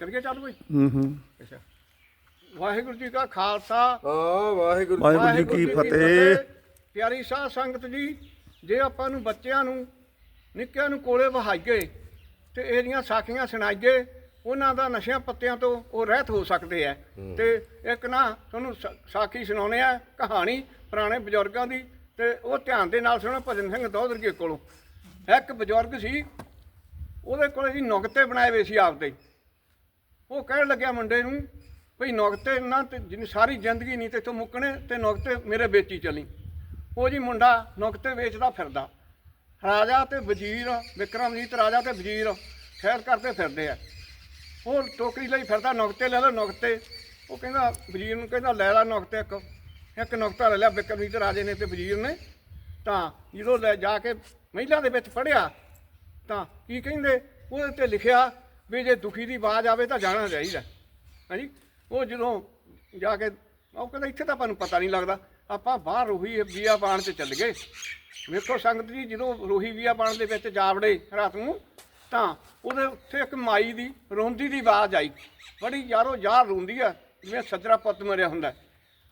ਕਰੀਏ ਚੱਲ ਬਈ ਹੂੰ ਹੂੰ। ਅੱਛਾ। ਵਾਹਿਗੁਰੂ ਜੀ ਕਾ ਖਾਲਸਾ। ਹਾਂ ਵਾਹਿਗੁਰੂ ਵਾਹਿਗੁਰੂ ਜੀ ਕੀ ਫਤਿਹ। ਪਿਆਰੀ ਸਾਧ ਸੰਗਤ ਜੀ ਜੇ ਆਪਾਂ ਨੂੰ ਬੱਚਿਆਂ ਨੂੰ ਨਿੱਕਿਆਂ ਨੂੰ ਕੋਲੇ ਵਹਾਈਏ ਤੇ ਇਹਦੀਆਂ ਸਾਖੀਆਂ ਸੁਣਾਈਏ ਉਹਨਾਂ ਦਾ ਨਸ਼ਿਆਂ ਪੱਤਿਆਂ ਤੋਂ ਉਹ ਰਹਿਤ ਹੋ ਸਕਦੇ ਆ ਤੇ ਇੱਕ ਨਾ ਤੁਹਾਨੂੰ ਸਾ- ਸਾਖੀ ਸੁਣਾਉਣੇ ਆ ਕਹਾਣੀ ਪੁਰਾਣੇ ਬਜ਼ੁਰਗਾਂ ਦੀ ਤੇ ਉਹ ਧਿਆਨ ਦੇ ਨਾਲ ਸੁਣੋ ਭਜਨ ਸਿੰਘ ਦੌਦਰਗੇ ਕੋਲੋਂ। ਇੱਕ ਬਜ਼ੁਰਗ ਸੀ ਉਹਦੇ ਕੋਲੇ ਜੀ ਨੁਕਤੇ ਬਣਾਏ ਹੋਏ ਸੀ ਆਪਦੇ। ਉਹ ਕਹਿਣ ਲੱਗਿਆ ਮੁੰਡੇ ਨੂੰ, ਭਈ ਨੁਕਤੇ ਨਾ ਤੇ ਜਿੰਨੀ ਸਾਰੀ ਜ਼ਿੰਦਗੀ ਨਹੀਂ ਤੇ ਤੂੰ ਮੁੱਕਣੇ ਤੇ ਨੁਕਤੇ ਮੇਰੇ ਵੇਚੀ ਚਲੀ। ਉਹ ਜੀ ਮੁੰਡਾ ਨੁਕਤੇ ਵੇਚਦਾ ਫਿਰਦਾ। ਰਾਜਾ ਤੇ ਵਜ਼ੀਰ, ਵਿਕਰਮਜੀਤ ਰਾਜਾ ਤੇ ਵਜ਼ੀਰ ਖੈਰ ਕਰਦੇ ਫਿਰਦੇ ਆ। ਉਹ ਟੋਕਰੀ ਲਈ ਫਿਰਦਾ, ਨੁਕਤੇ ਲੈ ਲਓ ਨੁਕਤੇ। ਉਹ ਕਹਿੰਦਾ, ਵਜ਼ੀਰ ਨੂੰ ਕਹਿੰਦਾ, ਲੈ ਲੈ ਨੁਕਤੇ ਇੱਕ ਇੱਕ ਨੁਕਤਾ ਲੈ ਲਿਆ ਵਿਕਰਮਜੀਤ ਰਾਜੇ ਨੇ ਤੇ ਵਜ਼ੀਰ ਨੇ। ਤਾਂ ਜਦੋਂ ਲੈ ਜਾ ਕੇ ਮਹਿਲਾ ਦੇ ਵਿੱਚ ਪੜਿਆ ਤਾਂ ਕੀ ਕਹਿੰਦੇ? ਉਹਦੇ ਤੇ ਲਿਖਿਆ ਵੀ ਜੇ ਦੁਖੀ ਦੀ ਆਵਾਜ਼ ਆਵੇ ਤਾਂ ਜਾਣਾ ਚਾਹੀਦਾ। ਹਾਂਜੀ? ਉਹ ਜਦੋਂ ਜਾ ਕੇ, ਉਹ ਕਹਿੰਦਾ, ਇੱਥੇ ਤਾਂ ਆਪਾਂ ਨੂੰ ਪਤਾ ਨਹੀਂ ਲੱਗਦਾ। ਆਪਾਂ ਬਾਹਰ ਰੋਹੀ, ਬੀਆ ਬਾਣ ਤੇ ਚੱਲ ਗਏ। ਵੇਖੋ ਸੰਗਤ ਜੀ, ਜਦੋਂ ਰੋਹੀ ਬੀਆਬਾਣ ਦੇ ਵਿੱਚ ਜਾ ਵੜੇ ਰਾਤ ਨੂੰ, ਤਾਂ ਉਹਦੇ ਉੱਥੇ ਇੱਕ ਮਾਈ ਦੀ, ਰੋਂਦੀ ਦੀ ਆਵਾਜ਼ ਆਈ। ਬੜੀ ਯਾਰੋ ਯਾਰ ਰੋਂਦੀ ਆ, ਜਿਵੇਂ ਸੱਜਰਾ ਪੁੱਤ ਮਰਿਆ ਹੁੰਦਾ।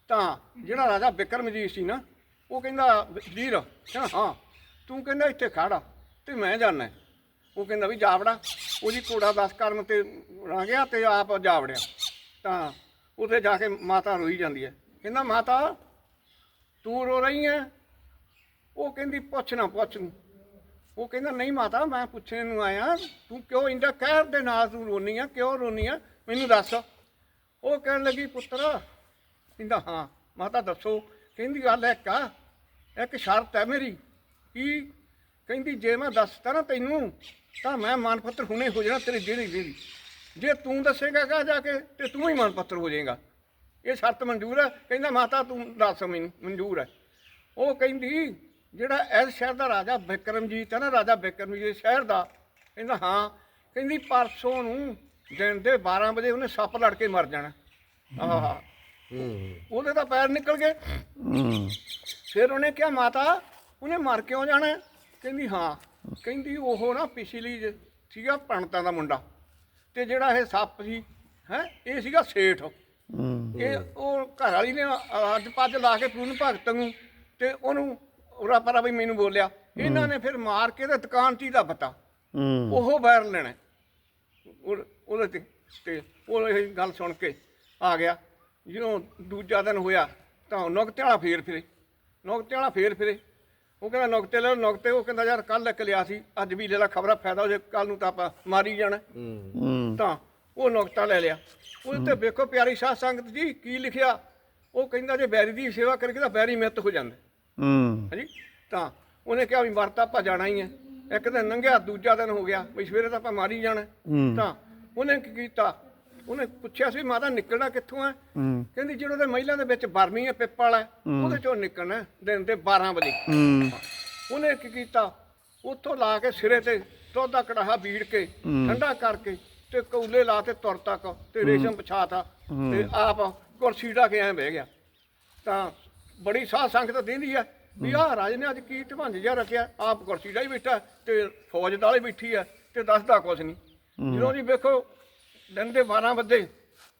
ਤਾਂ ਜਿਹੜਾ ਰਾਜਾ ਬਿਕਰਮਜੀਤ ਸੀ ਨਾ, ਉਹ ਕਹਿੰਦਾ, ਵੀਰ ਕਹਿੰਦਾ ਹਾਂ, ਤੂੰ ਕਹਿੰਦਾ, ਇੱਥੇ ਖੜਾ ਤੇ ਮੈਂ ਜਾਣਾ ਉਹ ਕਹਿੰਦਾ ਵੀ ਜਾਵੜਾ ਉਹਦੀ ਘੋੜਾ ਦਸ ਕਰਮ ਤੇ ਰਾਂ ਗਿਆ ਤੇ ਆਪ ਜਾਵੜਿਆ ਤਾਂ ਉੱਥੇ ਜਾ ਕੇ ਮਾਤਾ ਰੋਈ ਜਾਂਦੀ ਹੈ। ਕਹਿੰਦਾ, ਮਾਤਾ, ਤੂੰ ਰੋ ਰਹੀ ਹੈ? ਉਹ ਕਹਿੰਦੀ, ਪੁੱਛ ਨਾ ਪੁੱਛ ਨੂੰ। ਉਹ ਕਹਿੰਦਾ, ਨਹੀਂ ਮਾਤਾ, ਮੈਂ ਪੁੱਛਣ ਨੂੰ ਆਇਆ। ਤੂੰ ਕਿਉਂ ਇੰਦਾ ਕਹਿਰ ਦੇ ਨਾਲ ਤੂੰ ਰੋਨੀ ਆ ਕਿਉਂ ਰੋਨੀ ਆ ਮੈਨੂੰ ਦੱਸ। ਉਹ ਕਹਿਣ ਲੱਗੀ, ਪੁੱਤਰ, ਕਹਿੰਦਾ, ਹਾਂ, ਮਾਤਾ ਦੱਸੋ। ਕਹਿੰਦੀ, ਗੱਲ ਇੱਕ ਆ, ਇੱਕ ਸ਼ਰਤ ਹੈ ਮੇਰੀ ਕੀ ਕਹਿੰਦੀ, ਜੇ ਮੈਂ ਦੱਸਤਾ ਨਾ ਤੈਨੂੰ ਤਾਂ ਮੈਂ ਮਾਨਪੱਤਰ ਹੁਣੇ ਹੋ ਜਾਣਾ ਤੇਰੀ ਜਿਹੜੀ ਜਿਹੜੀ ਜੇ ਤੂੰ ਦੱਸੇਗਾ ਕਾ ਜਾ ਕੇ ਤੇ ਤੂੰ ਹੀ ਮਾਨਪੱਤਰ ਹੋ ਜਾਏਗਾ। ਇਹ ਸ਼ਰਤ ਮਨਜ਼ੂਰ ਹੈ ਕਹਿੰਦਾ ਮਾਤਾ ਤੂੰ ਦੱਸ ਮੈਨੂੰ ਮਨਜ਼ੂਰ ਹੈ ਉਹ ਕਹਿੰਦੀ ਜਿਹੜਾ ਇਸ ਸ਼ਹਿਰ ਦਾ ਰਾਜਾ ਬਿਕਰਮਜੀਤ ਹੈ ਨਾ ਰਾਜਾ ਬਿਕਰਮਜੀਤ ਸ਼ਹਿਰ ਦਾ। ਕਹਿੰਦਾ ਹਾਂ। ਕਹਿੰਦੀ ਪਰਸੋਂ ਨੂੰ ਦਿਨ ਦੇ 12 ਵਜੇ ਉਹਨੇ ਸੱਪ ਲੜ ਕੇ ਮਰ ਜਾਣਾ। ਆਹਾ। ਹੂੰ ਉਹਦੇ ਤਾਂ ਪੈਰ ਨਿਕਲ ਗਏ। ਫਿਰ ਉਹਨੇ ਕਿਹਾ ਮਾਤਾ ਉਹਨੇ ਮਰ ਕਿਉਂ ਜਾਣਾ? ਕਹਿੰਦੀ ਹਾਂ। ਕਹਿੰਦੀ ਉਹ ਨਾ ਪਿਛਲੀ ਜ- ਸੀਗਾ ਪੰਡਤਾਂ ਦਾ ਮੁੰਡਾ ਤੇ ਜਿਹੜਾ ਇਹ ਸੱਪ ਸੀ ਹੈ ਇਹ ਸੀਗਾ ਸੇਠ। ਹੂੰ। ਇਹ ਉਹ ਘਰ ਵਾਲੀ ਨੇ ਅੱਜ ਪੱਜ ਲਾ ਕੇ ਪੂਰਨ ਭਗਤ ਨੂੰ ਤੇ ਉਹਨੂੰ ਉਰਾ ਪਰਾ ਵੀ ਮੈਨੂੰ ਬੋਲਿਆ। ਇਹਨਾਂ ਨੇ ਫਿਰ ਮਾਰ ਕੇ ਤੇ ਦੁਕਾਨ ਤੀ ਦਾ ਪਤਾ ਹੂੰ। ਉਹ ਵਾਇਰ ਲੈਣਾ। ਉਹ- ਉਹਦੇ ਤੇ ਤੇ ਉਹ ਇਹ ਗੱਲ ਸੁਣ ਕੇ ਆ ਗਿਆ। ਜਦੋਂ ਦੂਜਾ ਦਿਨ ਹੋਇਆ ਤਾਂ ਨੁਕਤੇ ਵਾਲਾ ਫੇਰ ਫਿਰੇ। ਨੁਕਤੇ ਵਾਲਾ ਫੇਰ ਫਿਰੇ। ਉਹ ਕਹਿੰਦਾ ਨੁਕਤੇ ਲੈ ਲਓ, ਨੁਕਤੇ ਉਹ ਕਹਿੰਦਾ ਯਾਰ ਕੱਲ ਇੱਕ ਲਿਆ ਸੀ ਅੱਜ ਵੀ ਲੈ ਲਾ ਖਬਰਾਂ ਫਾਇਦਾ ਹੋ ਜੇ ਕੱਲ ਨੂੰ ਤਾਂ ਆਪਾਂ ਮਾਰੀ ਜਾਣਾ। ਹੂੰ। ਤਾਂ ਉਹ ਨੁਕਤਾ ਲੈ ਲਿਆ। ਉਹਦੇ ਤੇ ਵੇਖੋ ਪਿਆਰੀ ਸਾਧ ਸੰਗਤ ਜੀ ਕੀ ਲਿਖਿਆ ਉਹ ਕਹਿੰਦਾ ਜੇ ਬੈਰੀ ਦੀ ਸੇਵਾ ਕਰਕੇ ਤਾਂ ਬੈਰੀ ਮਿੱਤ ਹੋ ਜਾਂਦਾ। ਹੂੰ। ਹਾਂਜੀ? ਤਾਂ ਉਹਨੇ ਕਿਹਾ ਵੀ ਮਰਤਾ ਆਪਾਂ ਜਾਣਾ ਹੀ ਹੈ ਇੱਕ ਦਿਨ ਲੰਘਿਆ ਦੂਜਾ ਦਿਨ ਹੋ ਗਿਆ ਵੀ ਸਵੇਰੇ ਤਾਂ ਆਪਾਂ ਮਾਰੀ ਜਾਣਾ। ਹੂੰ। ਤਾਂ ਉਹਨੇ ਕੀ ਕੀਤਾ ਉਹਨੇ ਪੁੱਛਿਆ ਸੀ ਮਾਤਾ ਨਿਕਲਣਾ ਕਿੱਥੋਂ ਹੂੰ। ਕਹਿੰਦੀ ਜਿਹੜਾ ਉਹਦੇ ਮਹਿਲਾ ਦੇ ਵਿੱਚ ਬਰਮੀ ਹੈ ਪਿੱਪਲ ਹੈ। ਉਹਦੇ ਚੋਂ ਨਿਕਲਣਾ ਦਿਨ ਦੇ 12 ਵਜੇ। ਹੂੰ। ਉਹਨੇ ਕੀ ਕੀਤਾ? ਉੱਥੋਂ ਲਾ ਕੇ ਸਿਰੇ ਤੇ ਦੁੱਧ ਦਾ ਕੜਾਹਾ ਬੀੜ ਕੇ ਠੰਡਾ ਕਰਕੇ ਤੇ ਕੌਲੇ ਲਾ ਤੇ ਤੁਰ ਤੱਕ ਤੇ ਰੇਸ਼ਮ ਪਛਾਤਾ ਤੇ ਆਪ ਕੁਰਸੀ ਢਾ ਕੇ ਐਂ ਬਹਿ ਗਿਆ। ਤਾਂ ਬੜੀ ਸਾਧ ਸੰਗਤ ਦਿੰਦੀ ਆ ਵੀ ਆਹ ਰਾਜ ਨੇ ਅੱਜ ਕੀ ਢਵੰਜ ਜਿਹਾ ਰੱਖਿਆ। ਆਪ ਕੁਰਸੀ ਢਾਈ ਬੈਠਾ ਤੇ ਫੌਜ ਨਾਲੇ ਬੈਠੀ ਆ ਤੇ ਦੱਸਦਾ ਕੁਛ ਨਹੀਂ। ਜਦੋਂ ਜੀ ਵੇਖੋ ਦਿਨ ਦੇ 12 ਵਜੇ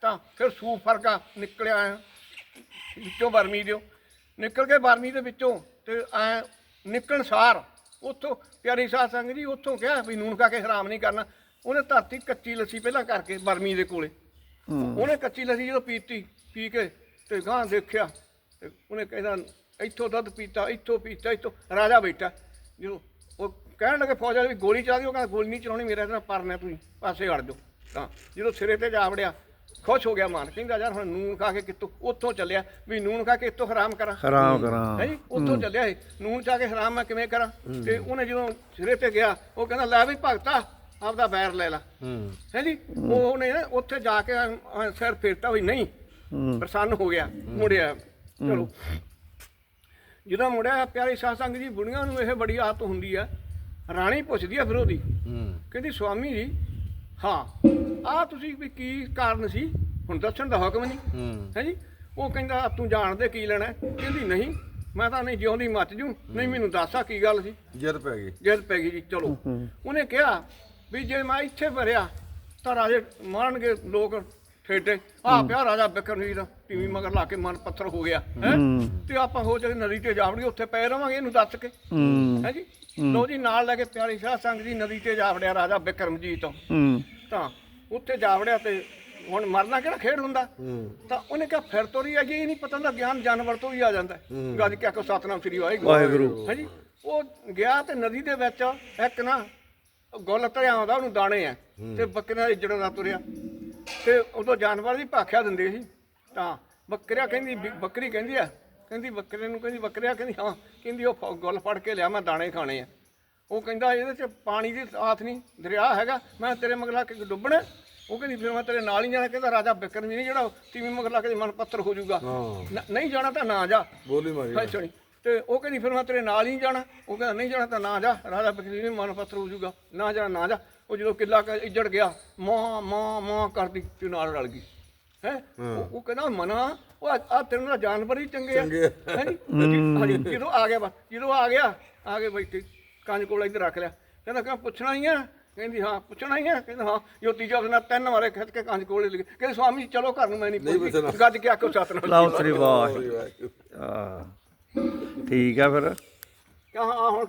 ਤਾਂ ਫਿਰ ਸੂ ਫਰਕਾ ਨਿਕਲਿਆ ਆ ਵਿੱਚੋਂ ਬਰਮੀ ਦਿਓ। ਨਿਕਲ ਕੇ ਬਰਮੀ ਦੇ ਵਿੱਚੋਂ ਤੇ ਐ ਨਿਕਲਣ ਸਾਰ ਉੱਥੋਂ ਪਿਆਰੀ ਸਾਧ ਸੰਗਤ ਜੀ ਉੱਥੋਂ ਕਿਹਾ ਵੀ ਨੂਨ ਖਾ ਕੇ ਹਰਾਮ ਨਹੀਂ ਕਰਨਾ। ਉਹਨੇ ਧਰਤੀ ਕੱਚੀ ਲੱਸੀ ਪਹਿਲਾਂ ਕਰਕੇ ਬਰਮੀ ਦੇ ਕੋਲੇ। ਉਹਨੇ ਕੱਚੀ ਲੱਸੀ ਜਦੋਂ ਪੀਤੀ ਪੀ ਕੇ ਤੇ ਗਾਂ ਦੇਖਿਆ ਤੇ ਉਹਨੇ ਕਹਿੰਦਾ ਇੱਥੋਂ ਦੁੱਧ ਪੀਤਾ ਇੱਥੋਂ ਪੀਤਾ ਇੱਥੋਂ। ਰਾਜਾ ਬੈਠਾ। ਜਦੋਂ ਉਹ ਕਹਿਣ ਲੱਗੇ ਫੌਜ ਵਾਲੇ ਵੀ ਗੋਲੀ ਚਲਾ ਦਿਓ ਕਹਿੰਦਾ ਗੋਲੀ ਨਹੀਂ ਚਲਾਉਣੀ ਮੇਰੇ ਨਾਲ ਪਰਨੇ ਤੁਸੀਂ ਪਾਸੇ ਹਟ ਜਾਓ। ਤਾਂ ਜਦੋਂ ਸਿਰੇ ਤੇ ਜਾ ਵੜਿਆ ਖੁਸ਼ ਹੋ ਗਿਆ ਮਾਨ। ਕਹਿੰਦਾ ਯਾਰ ਹੁਣ ਨੂਨ ਖਾ ਕੇ ਕਿੱਥੋਂ ਉੱਥੋਂ ਚੱਲਿਆ? ਵੀ ਨੂਨ ਖਾ ਕੇ ਇੱਥੋਂ ਹਰਾਮ ਕਰਾਂ? ਖਰਾਬ ਕਰਾਂ। ਹੈ ਜੀ? ਉੱਥੋਂ ਚੱਲਿਆ ਇਹ ਨੂਨ ਚਾ ਕੇ ਹਰਾਮ ਮੈਂ ਕਿਵੇਂ ਕਰਾਂ? ਤੇ ਉਹਨੇ ਜਦੋਂ ਸਿਰੇ ਤੇ ਗਿਆ ਉਹ ਕਹਿੰਦਾ ਲੈ ਵੀ ਭਗਤਾ ਆਪਦਾ ਬੈਰ ਲੈ ਲੈ। ਹੂੰ। ਜੀ? ਉਹ ਉਹਨੇ ਉੱਥੇ ਜਾ ਕੇ ਸਿਰ ਫੇਰਤਾ ਵੀ ਨਹੀਂ। ਪ੍ਰਸੰਨ ਹੋ ਗਿਆ ਮੁੜਿਆ। ਚਲੋ। ਜਦੋਂ ਮੁੜਿਆ ਪਿਆਰੀ ਸਾਧ ਸੰਗਤ ਜੀ ਬੁੜੀਆਂ ਨੂੰ ਇਹ ਬੜੀ ਆਦਤ ਹੁੰਦੀ ਆ। ਰਾਣੀ ਪੁੱਛਦੀ ਆ ਫਿਰ ਉਹਦੀ ਕਹਿੰਦੀ ਸਵਾਮੀ ਜੀ ਹਾਂ ਆ ਤੁਸੀਂ ਵੀ ਕੀ ਕਾਰਨ ਸੀ? ਹੁਣ ਦੱਸਣ ਦਾ ਹੁਕਮ ਨਹੀਂ। ਹੂੰ। ਹੈ ਜੀ? ਉਹ ਕਹਿੰਦਾ ਤੂੰ ਜਾਣਦੇ ਕੀ ਲੈਣਾ ਹੈ? ਕਹਿੰਦੀ ਨਹੀਂ ਮੈਂ ਤਾਂ ਨਹੀਂ ਜਿਉਂਦੀ ਮੱਚ ਜੂ। ਨਹੀਂ ਮੈਨੂੰ ਦੱਸਾ ਕੀ ਗੱਲ ਸੀ? ਜਦ ਪੈ ਗਈ। ਜਦ ਪੈ ਗਈ ਜੀ ਚਲੋ। ਉਹਨੇ ਕਿਹਾ ਵੀ ਜੇ ਮੈਂ ਇੱਥੇ ਭਰਿਆ ਤਾਂ ਰਾਜੇ ਮਾਰਨਗੇ ਲੋਕ ਠੇਡੇ ਆ ਪਿਆ ਰਾਜਾ ਬਿਕਰਮਜੀਤ ਟੀਵੀ ਮਗਰ ਲਾ ਕੇ ਮਨ ਪੱਥਰ ਹੋ ਗਿਆ ਹੈ? ਹੂੰ। ਤੇ ਆਪਾਂ ਹੋ ਜਾਏ ਨਦੀ ਤੇ ਜਾਵੜੀ ਉੱਥੇ ਪਏ ਰਵਾਂਗੇ ਇਹਨੂੰ ਦੱਸ ਕੇ। ਹੂੰ। ਹੈ ਜੀ? ਲੋ ਜੀ ਨਾਲ ਲੈ ਕੇ ਪਿਆਰੀ ਸ਼ਾਹ ਸੰਗ ਜੀ ਨਦੀ ਤੇ ਜਾਵੜਿਆ ਰਾਜਾ ਬਿਕਰਮਜੀਤ। ਹੂੰ। ਤਾਂ ਉੱਥੇ ਜਾਵੜਿਆ ਤੇ ਹੁਣ ਮਰਨਾ ਕਿਹੜਾ ਖੇਡ ਹੁੰਦਾ? ਹੂੰ। ਤਾਂ ਉਹਨੇ ਕਿਹਾ ਫਿਰ ਤੋਰੀ ਆ ਜੀ ਇਹ ਨਹੀਂ ਪਤਾ ਹੁੰਦਾ ਗਿਆਨ ਜਾਨਵਰ ਤੋਂ ਵੀ ਆ ਜਾਂਦਾ ਹੈ। ਗੱਜ ਕਿਆ ਕੋ ਸਤਨਾਮ ਸ੍ਰੀ ਵਾਹਿਗੁਰੂ। ਹਾਂਜੀ ਉਹ ਗਿਆ ਤੇ ਨਦੀ ਦੇ ਵਿੱਚ ਇੱਕ ਨਾ ਗੁੱਲ ਧਰਿਆ ਆਉਂਦਾ ਉਹਨੂੰ ਦਾਣੇ ਆ। ਤੇ ਬੱਕਰੀਆਂ ਇੱਜੜ ਦਾ ਤੁਰਿਆ। ਤੇ ਉਦੋਂ ਜਾਨਵਰ ਦੀ ਭਾਖਿਆ ਦਿੰਦੇ ਸੀ। ਤਾਂ ਬੱਕਰਿਆ ਕਹਿੰਦੀ ਬੱਕਰੀ ਕਹਿੰਦੀ ਆ ਕਹਿੰਦੀ ਬੱਕਰੇ ਨੂੰ ਕਹਿੰਦੀ ਬੱਕਰਿਆ ਕਹਿੰਦੀ ਹਾਂ ਕਹਿੰਦੀ ਉਹ ਫ- ਗੁੱਲ ਫੜ ਕੇ ਲਿਆ ਮੈਂ ਦਾਣੇ ਖਾਣੇ ਆ। ਉਹ ਕਹਿੰਦਾ ਇਹਦੇ ਚ ਪਾਣੀ ਦੀ ਆਥ ਨਹੀਂ ਦਰਿਆ ਹੈਗਾ ਮੈਂ ਤੇਰੇ ਮਗਰ ਲਾ ਕੇ ਡੁੱਬਣਾ? ਉਹ ਕਹਿੰਦੀ ਫਿਰ ਮੈਂ ਤੇਰੇ ਨਾਲ ਹੀ ਜਾਣਾ ਕਹਿੰਦਾ ਰਾਜਾ ਬਿਕਰਮ ਜੀ ਨਹੀਂ ਜਿਹੜਾ ਤੀਵੀਂ ਮਗਰ ਲਾ ਕੇ ਮਨ ਪੱਥਰ ਹੋ ਜਾਊਗਾ। ਹਾਂ। ਨ- ਨਹੀਂ ਜਾਣਾ ਤਾਂ ਨਾ ਜਾ। ਬੋਲੀ ਮਾਰੀ ਹਾਂ ਸੁਣੀ ਤੇ ਉਹ ਕਹਿੰਦੀ ਫਿਰ ਮੈਂ ਤੇਰੇ ਨਾਲ ਹੀ ਜਾਣਾ। ਉਹ ਕਹਿੰਦਾ ਨਹੀਂ ਜਾਣਾ ਤਾਂ ਨਾ ਜਾ ਰਾਜਾ ਬਕਰੀ ਨੇ ਮਨ ਪੱਥਰ ਹੋ ਜਾਊਗਾ। ਨਾ ਜਾ ਨਾ ਜਾ। ਉਹ ਜਦੋਂ ਕਿੱਲਾ ਕ ਇੱਜੜ ਗਿਆ ਮਾਂ ਮਾਂ ਮਾਂ ਕਰਦੀ ਤੇ ਨਾਲ ਰਲ ਗਈ। ਹੈ? ਉਹ ਉਹ ਕਹਿੰਦਾ ਮਨਾ ਉਹ ਆ ਤੇਰੇ ਨਾਲ ਜਾਨਵਰ ਹੀ ਚੰਗੇ ਆ। ਚੰਗੇ ਆ। ਹੈਂਜੀ? ਹਾਂਜੀ ਜਦੋਂ ਆ ਗਿਆ ਬਸ ਜਦੋਂ ਆ ਗਿਆ ਆ ਕੇ ਬੈਠੀ ਕੰਜ ਕੋਲ ਇੱਧਰ ਰੱਖ ਲਿਆ। ਕਹਿੰਦਾ ਕਿ ਪੁੱਛਣਾ ਹੀ ਆ? ਕਹਿੰਦੀ ਹਾਂ ਪੁੱਛਣਾ ਹੀ ਆ। ਕਹਿੰਦਾ ਹਾਂ। ਜੋ ਤੀਜਾ ਦਿਨ ਤਿੰਨ ਵਾਰੇ ਖਿੱਚ ਕੇ ਕੰਜ ਕੋਲੇ ਲੈ ਗਏ ਕਹਿੰਦੇ ਸਵਾਮੀ ਚਲੋ ਘਰ ਨੂੰ ਮੈਂ ਨਹੀਂ ਪੁੱਛਦੀ ਪੁੱਛਣਾ। ਗੱਜ ਕੇ ਆਖੋ ਸਤਨਾਮ ਲਾਓ ਸ੍ਰੀ ਵਾਹਿਗੁਰੂ। ਆ ਠੀਕ ਆ ਫਿਰ। ਕਹਾਂ ਆ ਹੁਣ